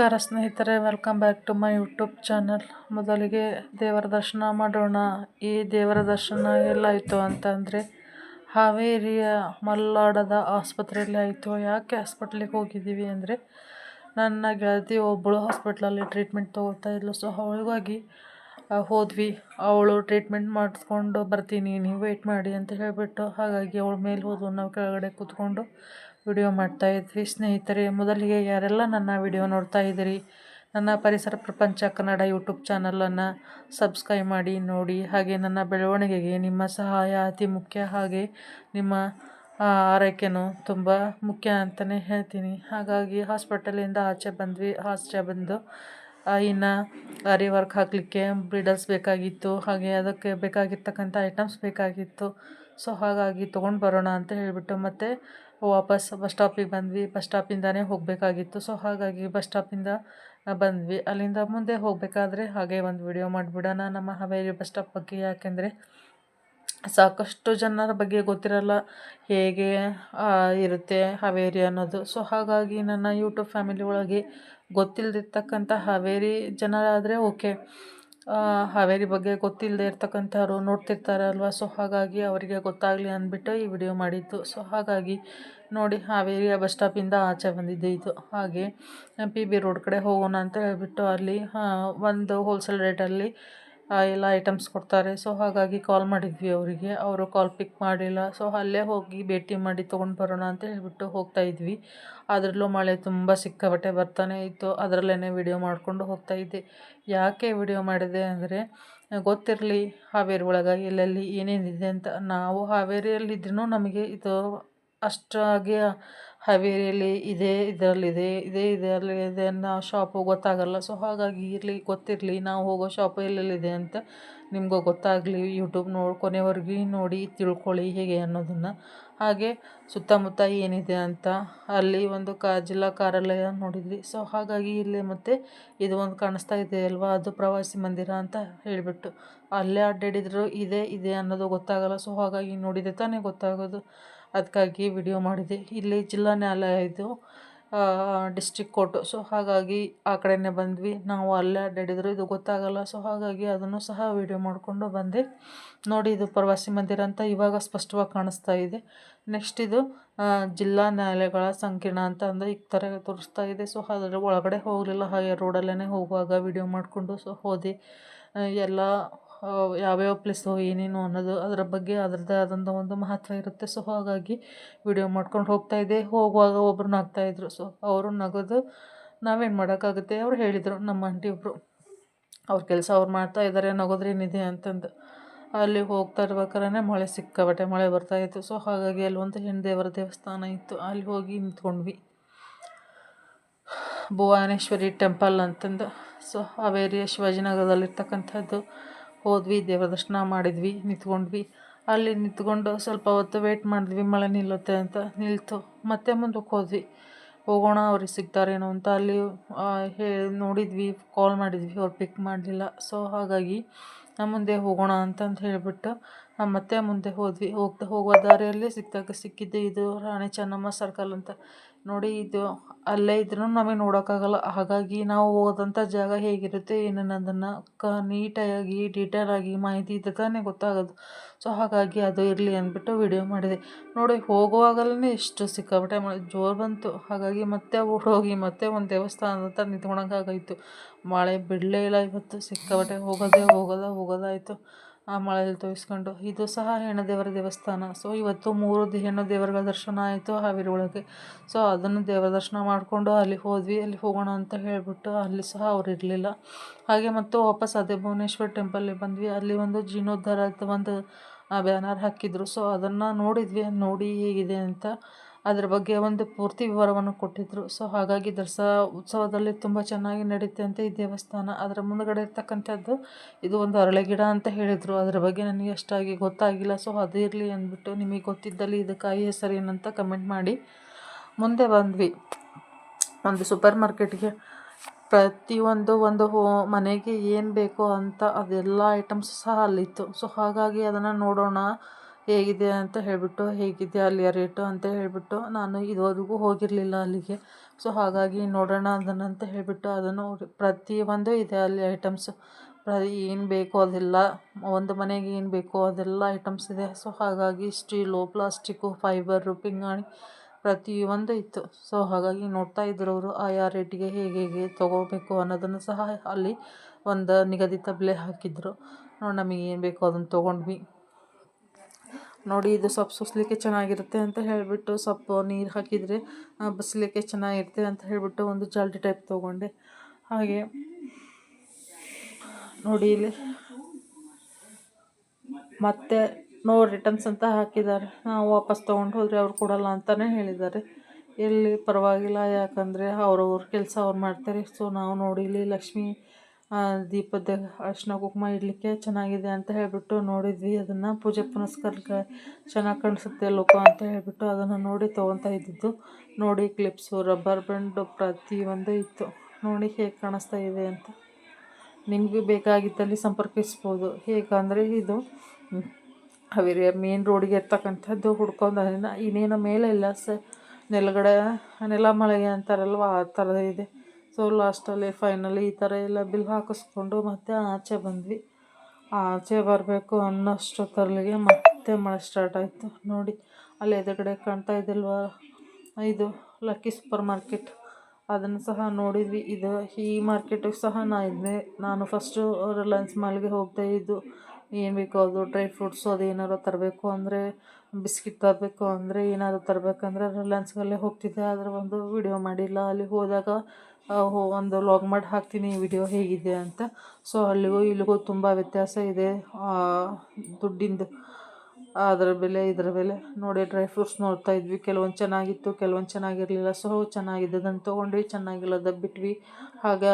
ನಮಸ್ಕಾರ ಸ್ನೇಹಿತರೆ welcome back to my YouTube channel ಮೊದಲಿಗೆ ದೇವರ ದರ್ಶನ ಮಾಡೋಣ. ಈ ದೇವರ ದರ್ಶನ ಎಲ್ಲಾಯಿತು ಅಂತಂದರೆ, ಹಾವೇರಿಯ ಮಲ್ಲಾಡದ ಆಸ್ಪತ್ರೆಯಲ್ಲಿ ಆಯಿತು. ಯಾಕೆ ಹಾಸ್ಪಿಟ್ಲಿಗೆ ಹೋಗಿದ್ದೀವಿ ಅಂದರೆ, ನನ್ನ ಗೆಳತಿ ಒಬ್ಬಳು ಹಾಸ್ಪಿಟ್ಲಲ್ಲಿ ಟ್ರೀಟ್ಮೆಂಟ್ ತೊಗೋತಾ ಇದ್ಲು. ಸೊ ಅವಳಿಗಾಗಿ ಹೋದ್ವಿ. ಅವಳು ಟ್ರೀಟ್ಮೆಂಟ್ ಮಾಡಿಸ್ಕೊಂಡು ಬರ್ತೀನಿ, ನೀವು ವೆಯ್ಟ್ ಮಾಡಿ ಅಂತ ಹೇಳಿಬಿಟ್ಟು, ಹಾಗಾಗಿ ಅವಳ ಮೇಲೆ ಹೋದ್ವು. ನಾವು ಕೆಳಗಡೆ ಕೂತ್ಕೊಂಡು ವಿಡಿಯೋ ಮಾಡ್ತಾಯಿದ್ವಿ ಸ್ನೇಹಿತರೆ, ಮೊದಲಿಗೆ ಯಾರೆಲ್ಲ ನನ್ನ ವಿಡಿಯೋ ನೋಡ್ತಾ ಇದ್ದೀರಿ, ನನ್ನ ಪರಿಸರ ಪ್ರಪಂಚ ಕನ್ನಡ ಯೂಟ್ಯೂಬ್ ಚಾನಲನ್ನು ಸಬ್ಸ್ಕ್ರೈಬ್ ಮಾಡಿ, ನೋಡಿ, ಹಾಗೆ ನನ್ನ ಬೆಳವಣಿಗೆಗೆ ನಿಮ್ಮ ಸಹಾಯ ಅತಿ ಮುಖ್ಯ. ಹಾಗೆ ನಿಮ್ಮ ಆರೈಕೆನೂ ತುಂಬ ಮುಖ್ಯ ಅಂತಲೇ ಹೇಳ್ತೀನಿ. ಹಾಗಾಗಿ ಹಾಸ್ಪಿಟಲಿಂದ ಆಚೆ ಬಂದ್ವಿ. ಆಚೆ ಬಂದು ಇನ್ನು ಅರಿ ವರ್ಕ್ ಹಾಕಲಿಕ್ಕೆ ಬ್ರಿಡಲ್ಸ್ ಬೇಕಾಗಿತ್ತು, ಹಾಗೆ ಅದಕ್ಕೆ ಬೇಕಾಗಿರ್ತಕ್ಕಂಥ ಐಟಮ್ಸ್ ಬೇಕಾಗಿತ್ತು. ಸೊ, ಹಾಗಾಗಿ ತೊಗೊಂಡು ಬರೋಣ ಅಂತ ಹೇಳಿಬಿಟ್ಟು ಮತ್ತು ವಾಪಸ್ ಬಸ್ ಸ್ಟಾಪಿಗೆ ಬಂದ್ವಿ. ಬಸ್ ಸ್ಟಾಪಿಂದಾನೇ ಹೋಗಬೇಕಾಗಿತ್ತು. ಸೊ ಹಾಗಾಗಿ ಬಸ್ ಸ್ಟಾಪಿಂದ ಬಂದ್ವಿ. ಅಲ್ಲಿಂದ ಮುಂದೆ ಹೋಗಬೇಕಾದ್ರೆ ಹಾಗೆ ಒಂದು ವಿಡಿಯೋ ಮಾಡಿಬಿಡೋಣ. ನಮ್ಮ ಹಾವೇರಿ ಬಸ್ ಸ್ಟಾಪ್ ಬಗ್ಗೆ ಯಾಕೆಂದರೆ, ಸಾಕಷ್ಟು ಜನರ ಬಗ್ಗೆ ಗೊತ್ತಿರಲ್ಲ ಹೇಗೆ ಇರುತ್ತೆ ಹಾವೇರಿ ಅನ್ನೋದು. ಸೊ ಹಾಗಾಗಿ ನನ್ನ ಯೂಟ್ಯೂಬ್ ಫ್ಯಾಮಿಲಿ ಒಳಗೆ ಗೊತ್ತಿಲ್ಲದಿರ್ತಕ್ಕಂಥ ಹಾವೇರಿ ಜನರಾದರೆ ಓಕೆ ಹಾವೇರಿ ಬಗ್ಗೆ ಗೊತ್ತಿಲ್ಲದೆ ಇರ್ತಕ್ಕಂಥವ್ರು ಅಲ್ವಾ ಸೊ ಹಾಗಾಗಿ ಅವರಿಗೆ ಗೊತ್ತಾಗಲಿ ಅಂದ್ಬಿಟ್ಟು ಈ ವಿಡಿಯೋ ಮಾಡಿದ್ದು. ಸೊ ಹಾಗಾಗಿ ನೋಡಿ ಹಾವೇರಿಯ ಬಸ್ ಸ್ಟಾಪಿಂದ ಆಚೆ ಬಂದಿದ್ದು ಇದು. ಹಾಗೆ ಪಿ ಬಿ ರೋಡ್ ಕಡೆ ಹೋಗೋಣ ಅಂತ ಹೇಳಿಬಿಟ್ಟು ಅಲ್ಲಿ ಒಂದು ಹೋಲ್ಸೇಲ್ ರೇಟಲ್ಲಿ ಎಲ್ಲ ಐಟಮ್ಸ್ ಕೊಡ್ತಾರೆ. ಸೊ ಹಾಗಾಗಿ ಕಾಲ್ ಮಾಡಿದ್ವಿ ಅವರಿಗೆ. ಅವರು ಕಾಲ್ ಪಿಕ್ ಮಾಡಿಲ್ಲ. ಸೊ ಅಲ್ಲೇ ಹೋಗಿ ಭೇಟಿ ಮಾಡಿ ತೊಗೊಂಡು ಬರೋಣ ಅಂತ ಹೇಳಿಬಿಟ್ಟು ಹೋಗ್ತಾ ಇದ್ವಿ. ಅದರಲ್ಲೂ ಮಳೆ ತುಂಬ ಸಿಕ್ಕಾಬಟ್ಟೆ ಬರ್ತಾನೆ ಇತ್ತು. ಅದರಲ್ಲೇ ವಿಡಿಯೋ ಮಾಡಿಕೊಂಡು ಹೋಗ್ತಾ ಇದ್ದೆ. ಯಾಕೆ ವಿಡಿಯೋ ಮಾಡಿದೆ ಅಂದರೆ, ಗೊತ್ತಿರಲಿ, ಹಾವೇರಿ ಒಳಗೆ ಎಲ್ಲೆಲ್ಲಿ ಏನೇನಿದೆ ಅಂತ. ನಾವು ಹಾವೇರಿಯಲ್ಲಿದ್ರೂ ನಮಗೆ ಇದು ಅಷ್ಟಾಗಿ ಹಾವೇರಿಯಲ್ಲಿ ಇದೇ ಇದರಲ್ಲಿದೆ ಇದೇ ಇದರಲ್ಲಿದೆ ಅನ್ನೋ ಶಾಪು ಗೊತ್ತಾಗಲ್ಲ. ಸೊ ಹಾಗಾಗಿ ಇರಲಿ, ಗೊತ್ತಿರಲಿ, ನಾವು ಹೋಗೋ ಶಾಪು ಎಲ್ಲೆಲ್ಲಿದೆ ಅಂತ ನಿಮಗೂ ಗೊತ್ತಾಗಲಿ ಯೂಟ್ಯೂಬ್ ನೋಡಿ ಕೊನೆವರೆಗೂ ನೋಡಿ ತಿಳ್ಕೊಳ್ಳಿ ಹೇಗೆ ಅನ್ನೋದನ್ನು. ಹಾಗೆ ಸುತ್ತಮುತ್ತ ಏನಿದೆ ಅಂತ ಅಲ್ಲಿ ಒಂದು ಕಾ, ಜಿಲ್ಲಾ ಕಾರ್ಯಾಲಯ ನೋಡಿದ್ವಿ. ಸೊ ಹಾಗಾಗಿ ಇಲ್ಲಿ ಮತ್ತೆ ಇದು ಒಂದು ಕಾಣಿಸ್ತಾ ಇದೆ ಅಲ್ವಾ? ಅದು ಪ್ರವಾಸಿ ಮಂದಿರ ಅಂತ ಹೇಳಿಬಿಟ್ಟು. ಅಲ್ಲೇ ಅಡ್ಡಾಡಿದ್ರು, ಇದೆ ಇದೆ ಅನ್ನೋದು ಗೊತ್ತಾಗಲ್ಲ. ಸೊ ಹಾಗಾಗಿ ನೋಡಿದೆ ತಾನೇ ಗೊತ್ತಾಗೋದು. ಅದಕ್ಕಾಗಿ ವಿಡಿಯೋ ಮಾಡಿದೆ. ಇಲ್ಲಿ ಜಿಲ್ಲಾ ನ್ಯಾಯಾಲಯ ಇದು ಡಿಸ್ಟ್ರಿಕ್ ಕೋರ್ಟು. ಸೊ, ಹಾಗಾಗಿ ಆ ಕಡೆಯೇ ಬಂದ್ವಿ. ನಾವು ಅಲ್ಲೇ ಅಡ್ಡಾಡಿದ್ರು. ಇದು ಗೊತ್ತಾಗಲ್ಲ. ಸೊ, ಹಾಗಾಗಿ ಅದನ್ನು ಸಹ ವಿಡಿಯೋ ಮಾಡಿಕೊಂಡು ಬಂದೆ. ನೋಡಿ, ಇದು ಪ್ರವಾಸಿ ಮಂದಿರ ಅಂತ ಇವಾಗ ಸ್ಪಷ್ಟವಾಗಿ ಕಾಣಿಸ್ತಾ ಇದೆ. ನೆಕ್ಸ್ಟ್ ಇದು ಜಿಲ್ಲಾ ನ್ಯಾಯಾಲಯಗಳ ಸಂಕೀರ್ಣ ಅಂತ ಅಂದರೆ ಈ ಥರ ತೋರಿಸ್ತಾ ಇದೆ. ಸೊ ಅದರ ಒಳಗಡೆ ಹೋಗಲಿಲ್ಲ. ಹಾಗೆ ರೋಡಲ್ಲೇ ಹೋಗುವಾಗ ವಿಡಿಯೋ ಮಾಡಿಕೊಂಡು ಸೊ ಹೋದೆ. ಎಲ್ಲ ಯಾವ್ಯಾವ ಪ್ಲೇಸು ಏನೇನು ಅನ್ನೋದು ಅದರ ಬಗ್ಗೆ ಅದರದ್ದೇ ಆದಂಥ ಒಂದು ಮಹತ್ವ ಇರುತ್ತೆ. ಸೊ ಹಾಗಾಗಿ ವಿಡಿಯೋ ಮಾಡ್ಕೊಂಡು ಹೋಗ್ತಾ ಇದ್ದೆ. ಹೋಗುವಾಗ ಒಬ್ಬರು ನಗ್ತಾಯಿದ್ರು ಸೊ ಅವರು ನಗೋದು. ನಾವೇನು ಮಾಡೋಕ್ಕಾಗುತ್ತೆ? ಅವ್ರು ಹೇಳಿದರು, ನಮ್ಮ ಆಂಟಿ ಒಬ್ಬರು ಅವ್ರ ಕೆಲಸ ಅವ್ರು ಮಾಡ್ತಾ ಇದ್ದಾರೆ ನಗೋದ್ರೇನಿದೆ ಅಂತಂದು. ಅಲ್ಲಿ ಹೋಗ್ತಾ ಇರ್ಬೇಕಾದ್ರೆ ಮಳೆ ಸಿಕ್ಕಾಬಟ್ಟೆ ಮಳೆ ಬರ್ತಾಯಿತ್ತು ಸೊ ಹಾಗಾಗಿ ಅಲ್ಲಿ ಒಂದು ಹೆಣ್ಣು ದೇವರ ದೇವಸ್ಥಾನ ಇತ್ತು. ಅಲ್ಲಿ ಹೋಗಿ ನಿಂತ್ಕೊಂಡ್ವಿ. ಭುವನೇಶ್ವರಿ ಟೆಂಪಲ್ ಅಂತಂದು. ಸೊ ಹಾವೇರಿಯ ಶಿವಾಜಿನಗರದಲ್ಲಿರ್ತಕ್ಕಂಥದ್ದು. ಹೋದ್ವಿ, ದೇವರ ದರ್ಶನ ಮಾಡಿದ್ವಿ, ನಿಂತ್ಕೊಂಡ್ವಿ. ಅಲ್ಲಿ ನಿಂತ್ಕೊಂಡು ಸ್ವಲ್ಪ ಹೊತ್ತು ವೇಟ್ ಮಾಡಿದ್ವಿ, ಮಳೆ ನಿಲ್ಲುತ್ತೆ ಅಂತ ನಿಲ್ತು. ಮತ್ತೆ ಮುಂದಕ್ಕೆ ಹೋದ್ವಿ. ಹೋಗೋಣ, ಅವ್ರಿಗೆ ಸಿಗ್ತಾರೇನೋ ಅಂತ ಅಲ್ಲಿ ಹೇ, ನೋಡಿದ್ವಿ ಕಾಲ್ ಮಾಡಿದ್ವಿ, ಅವ್ರು ಪಿಕ್ ಮಾಡಲಿಲ್ಲ. ಸೊ ಹಾಗಾಗಿ ಮುಂದೆ ಹೋಗೋಣ ಅಂತಂದು ಹೇಳಿಬಿಟ್ಟು ಮತ್ತೆ ಮುಂದೆ ಹೋದ್ವಿ. ಹೋಗ್ತಾ ಹೋಗುವ ದಾರಿಯಲ್ಲಿ ಸಿಕ್ಕಿದಾಗ ಸಿಕ್ಕಿದ್ದು, ಇದು ರಾಣಿ ಚೆನ್ನಮ್ಮ ಸರ್ಕಲ್ ಅಂತ. ನೋಡಿ, ಇದು ಅಲ್ಲೇ ಇದ್ರೂ ನಮಗೆ ನೋಡೋಕ್ಕಾಗಲ್ಲ. ಹಾಗಾಗಿ ನಾವು ಹೋದಂಥ ಜಾಗ ಹೇಗಿರುತ್ತೆ, ಏನನ್ನೋದನ್ನು ಕ, ನೀಟಾಗಿ ಡೀಟೇಲಾಗಿ ಮಾಹಿತಿ ಇದ್ದರೆ ತಾನೇ ಗೊತ್ತಾಗೋದು. ಸೊ ಹಾಗಾಗಿ ಅದು ಇರಲಿ ಅಂದ್ಬಿಟ್ಟು ವಿಡಿಯೋ ಮಾಡಿದೆ. ನೋಡಿ, ಹೋಗುವಾಗಲೇ ಎಷ್ಟು ಸಿಕ್ಕಾಪಟ್ಟೆ ಮಳೆ, ಜೋರು ಬಂತು. ಹಾಗಾಗಿ ಮತ್ತೆ ಹೋಗಿ ಮತ್ತೆ ಒಂದು ದೇವಸ್ಥಾನದ ಹತ್ರ ನಿಂತ್ಕೊಳಕ್ಕಾಗೋಯ್ತು ಮಳೆ ಬಿಡಲೇ ಇಲ್ಲ ಇವತ್ತು. ಸಿಕ್ಕಾಪಟ್ಟೆ ಹೋಗೋದೇ ಹೋಗೋದೇ, ಹೋಗೋದಾಯಿತು. ಆ ಮಳೆಯಲ್ಲಿ ತೋರಿಸ್ಕೊಂಡು ಇದು ಸಹ ಹೆಣ್ಣು ದೇವರ ದೇವಸ್ಥಾನ. ಸೊ ಇವತ್ತು ಮೂರು ಹೆಣ್ಣು ದೇವರುಗಳ ದರ್ಶನ ಆಯಿತು ಹಾವೇರಿ ಒಳಗೆ. ಸೊ ಅದನ್ನು ದೇವರ ದರ್ಶನ ಮಾಡಿಕೊಂಡು ಅಲ್ಲಿ ಹೋದ್ವಿ. ಅಲ್ಲಿ ಹೋಗೋಣ ಅಂತ ಹೇಳಿಬಿಟ್ಟು ಅಲ್ಲಿ ಸಹ ಅವ್ರು ಇರಲಿಲ್ಲ. ಹಾಗೆ ಮತ್ತು ವಾಪಸ್ ಅದೇ ಭುವನೇಶ್ವರ್ ಟೆಂಪಲ್ಗೆ ಬಂದ್ವಿ. ಅಲ್ಲಿ ಒಂದು ಜೀರ್ಣೋದ್ಧಾರ ಒಂದು ಬ್ಯಾನರ್ ಹಾಕಿದ್ರು. ಸೊ ಅದನ್ನು ನೋಡಿದ್ವಿ. ನೋಡಿ ಹೇಗಿದೆ ಅಂತ. ಅದರ ಬಗ್ಗೆ ಒಂದು ಪೂರ್ತಿ ವಿವರವನ್ನು ಕೊಟ್ಟಿದ್ದರು ಸೊ ಹಾಗಾಗಿ ದಸರಾ ಉತ್ಸವದಲ್ಲಿ ತುಂಬ ಚೆನ್ನಾಗಿ ನಡೆಯುತ್ತೆ ಅಂತ ಈ ದೇವಸ್ಥಾನ. ಅದರ ಮುಂದುಗಡೆ ಇರ್ತಕ್ಕಂಥದ್ದು ಇದು ಒಂದು ಅರಳೆ ಗಿಡ ಅಂತ ಹೇಳಿದರು. ಅದರ ಬಗ್ಗೆ ನನಗೆ ಅಷ್ಟಾಗಿ ಗೊತ್ತಾಗಿಲ್ಲ. ಸೊ ಅದು ಇರಲಿ ಅಂದ್ಬಿಟ್ಟು ನಿಮಗೆ ಗೊತ್ತಿದ್ದಲ್ಲಿ ಇದು ಕಾಯಿ ಹೆಸರು ಏನಂತ ಕಮೆಂಟ್ ಮಾಡಿ. ಮುಂದೆ ಬಂದ್ವಿ. ಒಂದು ಸೂಪರ್ ಮಾರ್ಕೆಟ್ಗೆ ಪ್ರತಿಯೊಂದು ಒಂದು ಮನೆಗೆ ಏನು ಬೇಕೋ ಅಂತ ಅದೆಲ್ಲ ಐಟಮ್ಸ್ ಸಹ ಅಲ್ಲಿತ್ತು. ಸೊ ಹಾಗಾಗಿ ಅದನ್ನು ನೋಡೋಣ. ಹೇಗಿದೆ ಅಂತ ಹೇಳಿಬಿಟ್ಟು, ಹೇಗಿದೆ, ಅಲ್ಲಿಯ ರೇಟು ಅಂತ ಹೇಳಿಬಿಟ್ಟು ನಾನು ಇದುವರೆಗೂ ಹೋಗಿರಲಿಲ್ಲ ಅಲ್ಲಿಗೆ. ಸೊ, ಹಾಗಾಗಿ ನೋಡೋಣ ಅದನ್ನು ಅಂತ ಹೇಳಿಬಿಟ್ಟು ಅದನ್ನು ಪ್ರತಿಯೊಂದು ಇದೆ ಅಲ್ಲಿ ಐಟಮ್ಸು. ಏನು ಬೇಕೋ ಅದೆಲ್ಲ, ಒಂದು ಮನೆಗೆ ಏನು ಬೇಕೋ ಅದೆಲ್ಲ ಐಟಮ್ಸ್ ಇದೆ. ಸೊ, ಹಾಗಾಗಿ ಸ್ಟೀಲು ಪ್ಲಾಸ್ಟಿಕ್ಕು, ಫೈಬರು, ಪಿಂಗಾಣಿ ಪ್ರತಿಯೊಂದು ಇತ್ತು. ಸೊ, ಹಾಗಾಗಿ ನೋಡ್ತಾ ಇದ್ರು ಅವರು ಆಯಾ ರೇಟಿಗೆ ಹೇಗೆ ಹೇಗೆ ತೊಗೋಬೇಕು ಅನ್ನೋದನ್ನು ಸಹ ಅಲ್ಲಿ ಒಂದು ನಿಗದಿತ ಬೆಲೆ ಹಾಕಿದ್ರು. ನೋಡಿ, ನಮಗೆ ಏನು ಬೇಕೋ ಅದನ್ನು ತೊಗೊಂಡ್ವಿ. ನೋಡಿ, ಇದು ಸೊಪ್ಪು ಸುಸ್ಲಿಕ್ಕೆ ಚೆನ್ನಾಗಿರುತ್ತೆ ಅಂತ ಹೇಳಿಬಿಟ್ಟು ಸೊಪ್ಪು ನೀರು ಹಾಕಿದರೆ ಬಸ್ಲಿಕ್ಕೆ ಚೆನ್ನಾಗಿರುತ್ತೆ ಅಂತ ಹೇಳಿಬಿಟ್ಟು ಒಂದು ಜಾಲ್ಡಿ ಟೈಪ್ ತೊಗೊಂಡೆ. ಹಾಗೆ ನೋಡಿ ಇಲ್ಲಿ ಮತ್ತೆ ನೋ ರಿಟರ್ನ್ಸ್ ಅಂತ ಹಾಕಿದ್ದಾರೆ. ನಾವು ವಾಪಸ್ ತೊಗೊಂಡು ಹೋದರೆ ಅವ್ರು ಕೊಡಲ್ಲ ಅಂತಲೇ ಹೇಳಿದ್ದಾರೆ. ಎಲ್ಲಿ ಪರವಾಗಿಲ್ಲ, ಯಾಕಂದರೆ ಅವ್ರವ್ರ ಕೆಲಸ ಅವ್ರು ಮಾಡ್ತಾರೆ. ಸೊ ನಾವು ನೋಡಿ ಇಲ್ಲಿ ಲಕ್ಷ್ಮೀ ದೀಪದ ಅರಿಶಿನ ಕುಂಕುಮ ಇಡಲಿಕ್ಕೆ ಚೆನ್ನಾಗಿದೆ ಅಂತ ಹೇಳಿಬಿಟ್ಟು ನೋಡಿದ್ವಿ. ಅದನ್ನು ಪೂಜೆ ಪುನಸ್ಕಾರಕ್ಕೆ ಚೆನ್ನಾಗಿ ಕಾಣಿಸುತ್ತೆ ಲೋಕ ಅಂತ ಹೇಳಿಬಿಟ್ಟು ಅದನ್ನು ನೋಡಿ ತೊಗೊತಾ ಇದ್ದಿದ್ದು. ನೋಡಿ ಕ್ಲಿಪ್ಸು, ರಬ್ಬರ್ ಬ್ಯಾಂಡು ಪ್ರತಿಯೊಂದು ಇತ್ತು. ನೋಡಿ ಹೇಗೆ ಕಾಣಿಸ್ತಾ ಇದೆ ಅಂತ. ನಿಮಗೂ ಬೇಕಾಗಿದ್ದಲ್ಲಿ ಸಂಪರ್ಕಿಸ್ಬೋದು. ಹೇಗಂದರೆ ಇದು ಹಾವೇರಿಯ ಮೇನ್ ರೋಡಿಗೆ ಇರ್ತಕ್ಕಂಥದ್ದು ಹುಡ್ಕೊಂಡು ಇನ್ನೇನು ಮೇಲೆ ಇಲ್ಲ. ಸ ನೆಲಗಡೆ ನೆಲ ಮಳೆಗೆ ಅಂತಾರಲ್ವ, ಆ ಥರದ ಇದೆ. ಸೊ ಲಾಸ್ಟಲ್ಲಿ ಫೈನಲಿ ಈ ಥರ ಎಲ್ಲ ಬಿಲ್ ಹಾಕಿಸ್ಕೊಂಡು ಮತ್ತೆ ಆಚೆ ಬಂದ್ವಿ. ಆಚೆ ಬರಬೇಕು ಅನ್ನೋಷ್ಟೊತ್ತಲ್ಲಿಗೆ ಮತ್ತೆ ಮಳೆ ಸ್ಟಾರ್ಟ್ ಆಯಿತು. ನೋಡಿ, ಅಲ್ಲಿ ಎದುರುಗಡೆ ಕಾಣ್ತಾ ಇದ್ದಿಲ್ವ? ಇದು ಲಕ್ಕಿ ಸೂಪರ್ ಮಾರ್ಕೆಟ್ ಅದನ್ನು ಸಹ ನೋಡಿದ್ವಿ. ಇದು ಈ ಮಾರ್ಕೆಟಿಗೆ ಸಹ ನಾ ಇದ್ದೆ. ನಾನು ಫಸ್ಟು ರಿಲಯನ್ಸ್ ಮಾಲ್ಗೆ ಹೋಗ್ತಾ ಇದ್ದು, ಏನು ಬೇಕೋ ಅದು ಡ್ರೈ ಫ್ರೂಟ್ಸು ಅದು ಏನಾರು ತರಬೇಕು ಅಂದರೆ ಬಿಸ್ಕಿಟ್ ತರಬೇಕು ಅಂದರೆ, ಏನಾದ್ರು ತರಬೇಕಂದ್ರೆ ರಿಲಯನ್ಸ್ಗಲ್ಲೇ ಹೋಗ್ತಿದ್ದೆ. ಆದರೆ ಒಂದು ವಿಡಿಯೋ ಮಾಡಿಲ್ಲ. ಅಲ್ಲಿ ಹೋದಾಗ ಒಂದು ಲಾಗ್ ಮಾಡಿ ಹಾಕ್ತೀನಿ ವಿಡಿಯೋ ಹೇಗಿದೆ ಅಂತ. ಸೊ ಅಲ್ಲಿಗೂ ಇಲ್ಲಿಗೂ ತುಂಬ ವ್ಯತ್ಯಾಸ ಇದೆ. ದುಡ್ಡಿಂದು, ಅದರ ಬೆಲೆ, ಇದರ ಬೆಲೆ. ನೋಡಿ ಡ್ರೈ ಫ್ರೂಟ್ಸ್ ನೋಡ್ತಾ ಇದ್ವಿ. ಕೆಲವೊಂದು ಚೆನ್ನಾಗಿತ್ತು, ಕೆಲವೊಂದು ಚೆನ್ನಾಗಿರಲಿಲ್ಲ. ಸೊ ಚೆನ್ನಾಗಿದ್ದದನ್ನು ತೊಗೊಂಡ್ವಿ, ಚೆನ್ನಾಗಿಲ್ಲದ ಬಿಟ್ವಿ. ಆಗ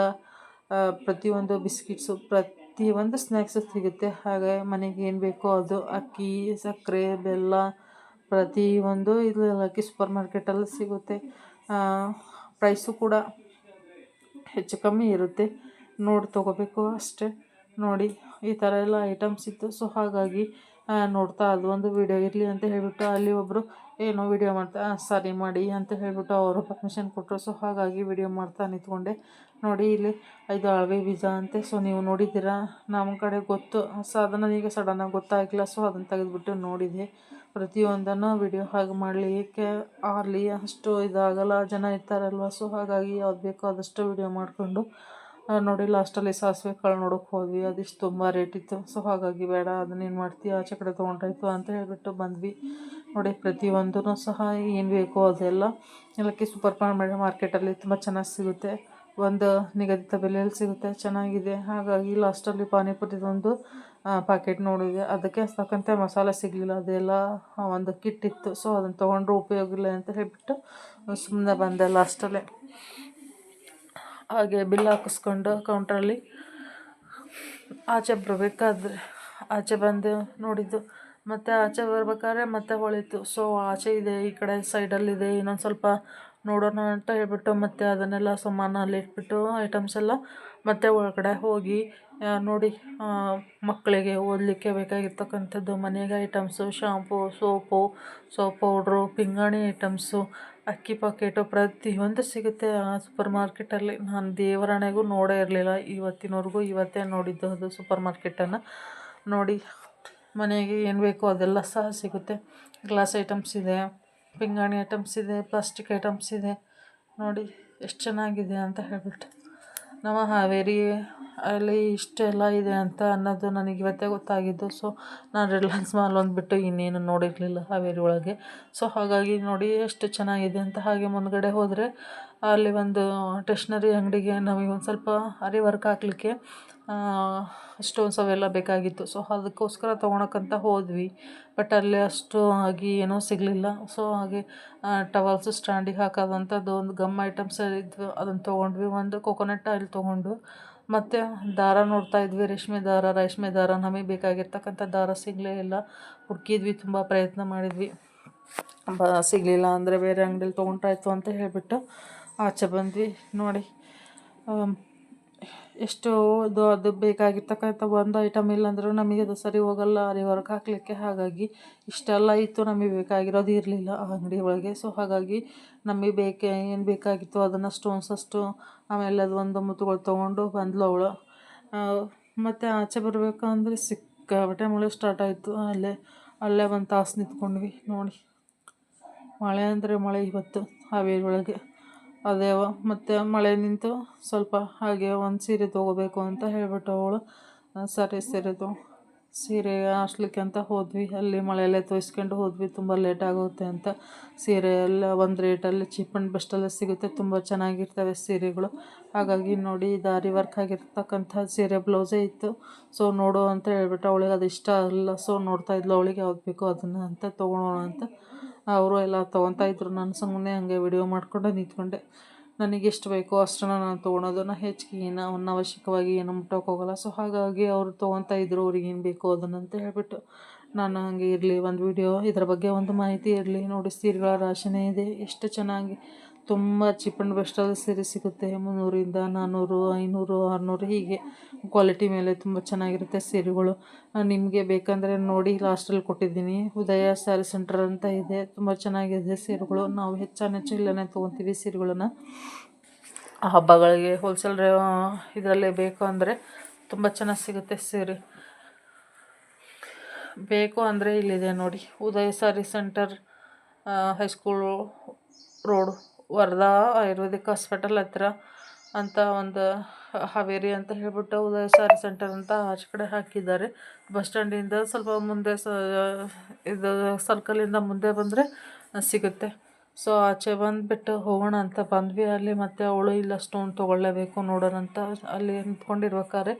ಪ್ರತಿಯೊಂದು ಬಿಸ್ಕಿಟ್ಸು, ಪ್ರತಿಯೊಂದು ಸ್ನ್ಯಾಕ್ಸು ಸಿಗುತ್ತೆ. ಹಾಗೆ, ಮನೆಗೆ ಏನು ಬೇಕೋ ಅದು, ಅಕ್ಕಿ, ಸಕ್ಕರೆ, ಬೆಲ್ಲ, ಪ್ರತಿಯೊಂದು ಇದು ಅಕ್ಕಿ ಸೂಪರ್ ಮಾರ್ಕೆಟಲ್ಲಿ ಸಿಗುತ್ತೆ. ಪ್ರೈಸು ಕೂಡ ಹೆಚ್ಚು ಕಮ್ಮಿ ಇರುತ್ತೆ. ನೋಡಿ ತೊಗೋಬೇಕು ಅಷ್ಟೇ. ನೋಡಿ ಈ ಥರ ಎಲ್ಲ ಐಟಮ್ಸ್ ಇತ್ತು. ಸೊ ಹಾಗಾಗಿ ನೋಡ್ತಾ ಅದು ಒಂದು ವೀಡಿಯೋ ಇರಲಿ ಅಂತ ಹೇಳಿಬಿಟ್ಟು ಅಲ್ಲಿ ಒಬ್ಬರು ಏನೋ ವೀಡಿಯೋ ಮಾಡ್ತಾ ಸರಿ ಮಾಡಿ ಅಂತ ಹೇಳಿಬಿಟ್ಟು ಅವರು ಪರ್ಮಿಷನ್ ಕೊಟ್ಟರು ಸೊ ಹಾಗಾಗಿ ವಿಡಿಯೋ ಮಾಡ್ತಾ ನಿಂತ್ಕೊಂಡೆ. ನೋಡಿ, ಇಲ್ಲಿ ಐದು ಅಳವೆ ಬೀಜ ಅಂತೆ. ಸೊ ನೀವು ನೋಡಿದ್ದೀರಾ? ನಮ್ಮ ಕಡೆ ಗೊತ್ತು. ಸೊ ಅದನ್ನು ಈಗ ಸಡನ್ನಾಗಿ ಗೊತ್ತಾಗಿಲ್ಲ ಸೊ ಅದನ್ನು ತೆಗೆದುಬಿಟ್ಟು ನೋಡಿದೆ. ಪ್ರತಿಯೊಂದನ್ನು ವಿಡಿಯೋ ಹಾಗೆ ಮಾಡಲಿಕ್ಕೆ ಆಗಲಿ ಅಷ್ಟು ಇದಾಗಲ್ಲ. ಜನ ಇರ್ತಾರಲ್ವ? ಸೊ ಹಾಗಾಗಿ ಯಾವ್ದು ಬೇಕೋ ಆದಷ್ಟು ವಿಡಿಯೋ ಮಾಡಿಕೊಂಡು ನೋಡಿ ಲಾಸ್ಟಲ್ಲಿ ಸಾಸಿವೆ ಕಾಳು ನೋಡೋಕೆ ಹೋದ್ವಿ. ಅದಿಷ್ಟು ತುಂಬ ರೇಟ್ ಇತ್ತು. ಸೊ ಹಾಗಾಗಿ ಬೇಡ ಅದನ್ನೇನು ಮಾಡ್ತೀವಿ ಆಚೆ ಕಡೆ ತೊಗೊಂಡ್ರಾಯ್ತು ಅಂತ ಹೇಳಿಬಿಟ್ಟು ಬಂದ್ವಿ. ನೋಡಿ ಪ್ರತಿಯೊಂದೂ ಸಹ ಏನು ಬೇಕೋ ಅದೆಲ್ಲ. ಎಲ್ಲಕ್ಕೆ ಸೂಪರ್ ಮಾರ್ಕೆಟಲ್ಲಿ ತುಂಬ ಚೆನ್ನಾಗಿ ಸಿಗುತ್ತೆ. ಒಂದು ನಿಗದಿತ ಬೆಲೆಯಲ್ಲಿ ಸಿಗುತ್ತೆ, ಚೆನ್ನಾಗಿದೆ. ಹಾಗಾಗಿ ಲಾಸ್ಟಲ್ಲಿ ಪಾನಿಪುರಿದೊಂದು ಪ್ಯಾಕೆಟ್ ನೋಡಿದೆ. ಅದಕ್ಕೆ ತಕ್ಕಂತೆ ಮಸಾಲೆ ಸಿಗಲಿಲ್ಲ. ಅದೆಲ್ಲ ಒಂದು ಕಿಟ್ ಇತ್ತು. ಸೊ ಅದನ್ನು ತೊಗೊಂಡ್ರೂ ಉಪಯೋಗ ಇಲ್ಲ ಅಂತ ಹೇಳಿಬಿಟ್ಟು ಸುಮ್ಮನೆ ಬಂದೆ ಲಾಸ್ಟಲ್ಲೇ ಹಾಗೆ ಬಿಲ್ ಹಾಕಿಸ್ಕೊಂಡು ಕೌಂಟ್ರಲ್ಲಿ ಆಚೆ ಬರಬೇಕಾದ್ರೆ, ಆಚೆ ಬಂದು ನೋಡಿದ್ದು. ಮತ್ತು ಆಚೆ ಬರ್ಬೇಕಾದ್ರೆ ಮತ್ತೆ ಹೊಳಿತು. ಸೊ ಆಚೆ ಇದೆ, ಈ ಕಡೆ ಸೈಡಲ್ಲಿದೆ ಇನ್ನೊಂದು ಸ್ವಲ್ಪ ನೋಡೋಣ ಅಂತ ಹೇಳಿಬಿಟ್ಟು ಮತ್ತೆ ಅದನ್ನೆಲ್ಲ ಸಾಮಾನು ಅಲ್ಲಿ ಇಟ್ಬಿಟ್ಟು ಐಟಮ್ಸ್ ಎಲ್ಲ ಮತ್ತೆ ಒಳಗಡೆ ಹೋಗಿ ನೋಡಿ ಮಕ್ಕಳಿಗೆ ಓದಲಿಕ್ಕೆ ಬೇಕಾಗಿರ್ತಕ್ಕಂಥದ್ದು ಮನೆಗೆ items shampoo soap soap powder ಪಿಂಗಾಣಿ items ಅಕ್ಕಿ ಪಾಕೆಟು ಪ್ರತಿಯೊಂದು ಸಿಗುತ್ತೆ ಆ ಸೂಪರ್ ಮಾರ್ಕೆಟಲ್ಲಿ ನಾನು ದೇವರಾಣೆಗೂ ನೋಡೇ ಇರಲಿಲ್ಲ. ಇವತ್ತಿನವರೆಗೂ ಇವತ್ತೇ ನೋಡಿದ್ದು ಅದು ಸೂಪರ್ ಮಾರ್ಕೆಟನ್ನು ನೋಡಿ, ಮನೆಗೆ ಏನು ಬೇಕೋ ಅದೆಲ್ಲ ಸಹ ಸಿಗುತ್ತೆ. ಗ್ಲಾಸ್ ಐಟಮ್ಸ್ ಇದೆ, ಪಿಂಗಾಣಿ ಐಟಮ್ಸ್ ಇದೆ, ಪ್ಲಾಸ್ಟಿಕ್ ಐಟಮ್ಸ್ ಇದೆ. ನೋಡಿ, ಎಷ್ಟು ಚೆನ್ನಾಗಿದೆ ಅಂತ ಹೇಳ್ಬಿಟ್ಟು. ನಮ್ಮ ಹಾವೇರಿ ಅಲ್ಲಿ ಇಷ್ಟೆಲ್ಲ ಇದೆ ಅಂತ ಅನ್ನೋದು ನನಗೆ ಇವತ್ತೇ ಗೊತ್ತಾಗಿದ್ದು. ಸೊ ನಾನು ರಿಲಯನ್ಸ್ ಮಾಲ್ ಒಂದು ಬಿಟ್ಟು ಇನ್ನೇನು ನೋಡಿರಲಿಲ್ಲ ಹಾವೇರಿ ಒಳಗೆ. ಸೊ ಹಾಗಾಗಿ ನೋಡಿ ಎಷ್ಟು ಚೆನ್ನಾಗಿದೆ ಅಂತ ಹಾಗೆ ಮುಂದ್ಗಡೆ ಹೋದರೆ ಅಲ್ಲಿ ಒಂದು ಟೆಷ್ನರಿ ಅಂಗಡಿಗೆ ನಮಗೆ ಒಂದು ಸ್ವಲ್ಪ ಅರಿ ವರ್ಕ್ ಹಾಕ್ಲಿಕ್ಕೆ ಸ್ಟೋನ್ಸ್ ಅವೆಲ್ಲ ಬೇಕಾಗಿತ್ತು. ಸೊ ಅದಕ್ಕೋಸ್ಕರ ತೊಗೊಳಕ್ಕಂತ ಹೋದ್ವಿ. ಬಟ್ ಅಲ್ಲಿ ಅಷ್ಟು ಆಗಿ ಏನೂ ಸಿಗಲಿಲ್ಲ. ಸೊ ಹಾಗೆ ಟವಲ್ಸ್ ಸ್ಟ್ಯಾಂಡಿಗೆ ಹಾಕೋದಂಥದ್ದು, ಒಂದು ಗಮ್ ಐಟಮ್ಸ್ ಇದ್ವು. ಅದನ್ನು ತೊಗೊಂಡ್ವಿ. ಒಂದು ಕೊಕೊನಟ್ ಆಯಿಲ್ ತೊಗೊಂಡು. ಮತ್ತು ದಾರ ನೋಡ್ತಾ ಇದ್ವಿ, ರೇಷ್ಮೆ ದಾರ ರೇಷ್ಮೆ ದಾರ, ನಮಗೆ ಬೇಕಾಗಿರ್ತಕ್ಕಂಥ ದಾರ ಸಿಗಲೇ ಇಲ್ಲ. ಹುಡುಕಿದ್ವಿ, ತುಂಬ ಪ್ರಯತ್ನ ಮಾಡಿದ್ವಿ. ಬ, ಸಿಗಲಿಲ್ಲ ಅಂದರೆ ಬೇರೆ ಅಂಗಡಿಯಲ್ಲಿ ತೊಗೊಂಡ್ರಾಯ್ತು ಅಂತ ಹೇಳಿಬಿಟ್ಟು ಆಚೆ ಬಂದ್ವಿ. ನೋಡಿ ಎಷ್ಟು ಅದು ಅದು ಬೇಕಾಗಿರ್ತಕ್ಕಂಥ ಒಂದು ಐಟಮ್ ಇಲ್ಲಾಂದ್ರೂ ನಮಗೆ ಅದು ಸರಿ ಹೋಗಲ್ಲ ಅರಿ ವರ್ಕ್ ಹಾಕಲಿಕ್ಕೆ. ಹಾಗಾಗಿ ಇಷ್ಟೆಲ್ಲ ಇತ್ತು, ನಮಗೆ ಬೇಕಾಗಿರೋದು ಇರಲಿಲ್ಲ ಆ ಅಂಗಡಿ ಒಳಗೆ. ಸೊ ಹಾಗಾಗಿ ನಮಗೆ ಬೇಕೇ, ಏನು ಬೇಕಾಗಿತ್ತು ಅದನ್ನು ಸ್ಟೋನ್ಸ್ ಅಷ್ಟು, ಆಮೇಲೆ ಅದು ಒಂದು ಮುತ್ತುಗಳು ತೊಗೊಂಡು ಬಂದ್ಲು ಅವಳು. ಮತ್ತು ಆಚೆ ಬರಬೇಕಂದ್ರೆ ಸಿಕ್ಕಾಪಟ್ಟೆ ಮಳೆ ಸ್ಟಾರ್ಟ್ ಆಯಿತು. ಅಲ್ಲೇ ಅಲ್ಲೇ ಒಂದು ತಾಸು ನಿಂತ್ಕೊಂಡ್ವಿ, ನೋಡಿ. ಮಳೆ ಅಂದರೆ ಮಳೆ ಇವತ್ತು, ಹಾವೇರಿ ಒಳಗೆ. ಅದೇವ ಮತ್ತು ಮಳೆ ನಿಂತು ಸ್ವಲ್ಪ ಹಾಗೆ ಒಂದು ಸೀರೆ ತೊಗೋಬೇಕು ಅಂತ ಹೇಳಿಬಿಟ್ಟು ಅವಳು. ಸರಿ ಸೀರೆದು ಸೀರೆ ಹಾಸ್ಲಿಕ್ಕೆ ಅಂತ ಹೋದ್ವಿ. ಅಲ್ಲಿ ಮಳೆಯಲ್ಲೇ ತೋರಿಸ್ಕೊಂಡು ಹೋದ್ವಿ. ತುಂಬ ಲೇಟ್ ಆಗುತ್ತೆ ಅಂತ. ಸೀರೆ ಎಲ್ಲ ಒಂದು ರೇಟಲ್ಲಿ ಚೀಪ್ ಆ್ಯಂಡ್ ಬೆಸ್ಟಲ್ಲೇ ಸಿಗುತ್ತೆ. ತುಂಬ ಚೆನ್ನಾಗಿರ್ತವೆ ಸೀರೆಗಳು. ಹಾಗಾಗಿ ನೋಡಿ, ದಾರಿ ವರ್ಕ್ ಆಗಿರ್ತಕ್ಕಂಥ ಸೀರೆ ಬ್ಲೌಸೇ ಇತ್ತು. ಸೊ ನೋಡು ಅಂತ ಹೇಳ್ಬಿಟ್ಟು ಅವಳಿಗೆ ಅದು ಇಷ್ಟ ಅಲ್ಲ. ಸೊ ನೋಡ್ತಾ ಇದ್ಲು. ಅವಳಿಗೆ ಯಾವ್ದು ಬೇಕು ಅದನ್ನು ಅಂತ ತೊಗೊಳೋಣ ಅಂತ. ಅವರು ಎಲ್ಲ ತೊಗೊತಾ ಇದ್ರು. ನಾನು ಸುಮ್ಮನೆ ಹಂಗೆ ವಿಡಿಯೋ ಮಾಡಿಕೊಂಡು ನಿಂತ್ಕೊಂಡೆ. ನನಗೆ ಎಷ್ಟು ಬೇಕೋ ಅಷ್ಟನ್ನು ನಾನು ತೊಗೊಳೋದು ನಾ ಹೆಚ್ಚಿಗೆ ಏನು ಅನಾವಶ್ಯಕವಾಗಿ ಏನು ಮುಟ್ಟೋಕೆ ಹೋಗಲ್ಲ. ಸೊ ಹಾಗಾಗಿ ಅವರು ತೊಗೊತಾ ಇದ್ರು. ಅವ್ರಿಗೆ ಏನು ಬೇಕೋ ಅದನ್ನಂತ ಹೇಳ್ಬಿಟ್ಟು ನಾನು ಹಂಗೆ ಇರಲಿ, ಒಂದು ವಿಡಿಯೋ ಇದರ ಬಗ್ಗೆ ಒಂದು ಮಾಹಿತಿ ಇರಲಿ. ನೋಡಿ, ಸೀರೆಗಳ ರಾಶಿನೇ ಇದೆ. ಎಷ್ಟು ಚೆನ್ನಾಗಿ ತುಂಬ ಚೀಪ್ ಆ್ಯಂಡ್ ಬೆಸ್ಟಲ್ಲಿ ಸೀರೆ ಸಿಗುತ್ತೆ, ಮುನ್ನೂರಿಂದ ನಾನ್ನೂರು ಐನೂರು, ಆರುನೂರು, ಹೀಗೆ. ಕ್ವಾಲಿಟಿ ಮೇಲೆ ತುಂಬ ಚೆನ್ನಾಗಿರುತ್ತೆ ಸೀರೆಗಳು. ನಿಮಗೆ ಬೇಕಂದರೆ ನೋಡಿ ಲಾಸ್ಟಲ್ಲಿ ಕೊಟ್ಟಿದ್ದೀನಿ. ಉದಯ ಸ್ಯಾರಿ ಸೆಂಟರ್ ಅಂತ ಇದೆ. ತುಂಬ ಚೆನ್ನಾಗಿದೆ ಸೀರೆಗಳು. ನಾವು ಹೆಚ್ಚಾನೆಚ್ಚು ಇಲ್ಲೇ ತೊಗೊತೀವಿ ಸೀರೆಗಳನ್ನು. ಹಬ್ಬಗಳಿಗೆ ಹೋಲ್ಸೇಲ್ ಇದರಲ್ಲೇ ಬೇಕು ಅಂದರೆ ತುಂಬ ಚೆನ್ನಾಗಿ ಸಿಗುತ್ತೆ ಸೀರೆ. ಬೇಕು ಅಂದರೆ ಇಲ್ಲಿದೆ ನೋಡಿ. Udaya saree centre high school road Vardha ayurvedic hospital ಹತ್ತಿರ ಅಂತ ಒಂದು ಹಾವೇರಿ ಅಂತ ಹೇಳಿಬಿಟ್ಟು ಉದಯ ಸಾರಿ ಸೆಂಟರ್ ಅಂತ ಆಚೆ ಕಡೆ ಹಾಕಿದ್ದಾರೆ. ಬಸ್ ಸ್ಟ್ಯಾಂಡಿಂದ ಸ್ವಲ್ಪ ಮುಂದೆ ಸ, ಇದು ಸರ್ಕಲಿಂದ ಮುಂದೆ ಬಂದರೆ ಸಿಗುತ್ತೆ. ಸೊ ಆಚೆ ಬಂದುಬಿಟ್ಟು ಹೋಗೋಣ ಅಂತ ಬಂದ್ವಿ. ಅಲ್ಲಿ ಮತ್ತೆ ಅವಳು ಇಲ್ಲ ಸ್ಟೋನ್ ತೊಗೊಳ್ಳೇಬೇಕು ನೋಡೋಣ ಅಂತ ಅಲ್ಲಿ ನಿಂತ್ಕೊಂಡಿರ್ಬೇಕಾದ್ರೆ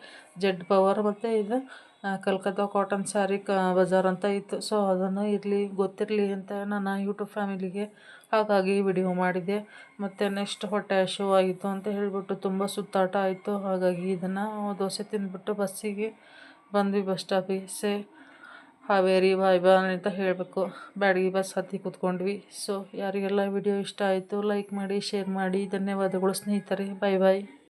ಜೆಡ್ ಪವರ್ ಮತ್ತು ಇದು ಕಲ್ಕತ್ತಾ ಕಾಟನ್ ಸ್ಯಾರಿ ಕ, ಬಜಾರ್ ಅಂತ ಇತ್ತು. ಸೊ ಅದನ್ನು ಇರಲಿ, ಗೊತ್ತಿರಲಿ ಅಂತ ನಾನು ಯೂಟ್ಯೂಬ್ ಫ್ಯಾಮಿಲಿಗೆ ಹಾಗಾಗಿ ವಿಡಿಯೋ ಮಾಡಿದೆ. ಮತ್ತು ನೆಕ್ಸ್ಟ್ ಹೊಟ್ಟೆ ಆಯಿತು ಅಂತ ಹೇಳಿಬಿಟ್ಟು ತುಂಬ ಸುತ್ತಾಟ ಆಯಿತು. ಹಾಗಾಗಿ ಇದನ್ನು ದೋಸೆ ತಿಂದ್ಬಿಟ್ಟು ಬಸ್ಸಿಗೆ ಬಂದ್ವಿ, ಬಸ್ ಸ್ಟಾಪಿಗೆ ಹಾವೇರಿ, ಬಾಯ್ ಅಂತ ಹೇಳಬೇಕು. ಬ್ಯಾಡಗಿ ಬಸ್ ಹತ್ತಿ ಕೂತ್ಕೊಂಡ್ವಿ. ಸೊ ಯಾರಿಗೆಲ್ಲ ವಿಡಿಯೋ ಇಷ್ಟ ಆಯಿತು ಲೈಕ್ ಮಾಡಿ ಶೇರ್ ಮಾಡಿ. ಧನ್ಯವಾದಗಳು ಸ್ನೇಹಿತರೆ. ಬಾಯ್ ಬಾಯ್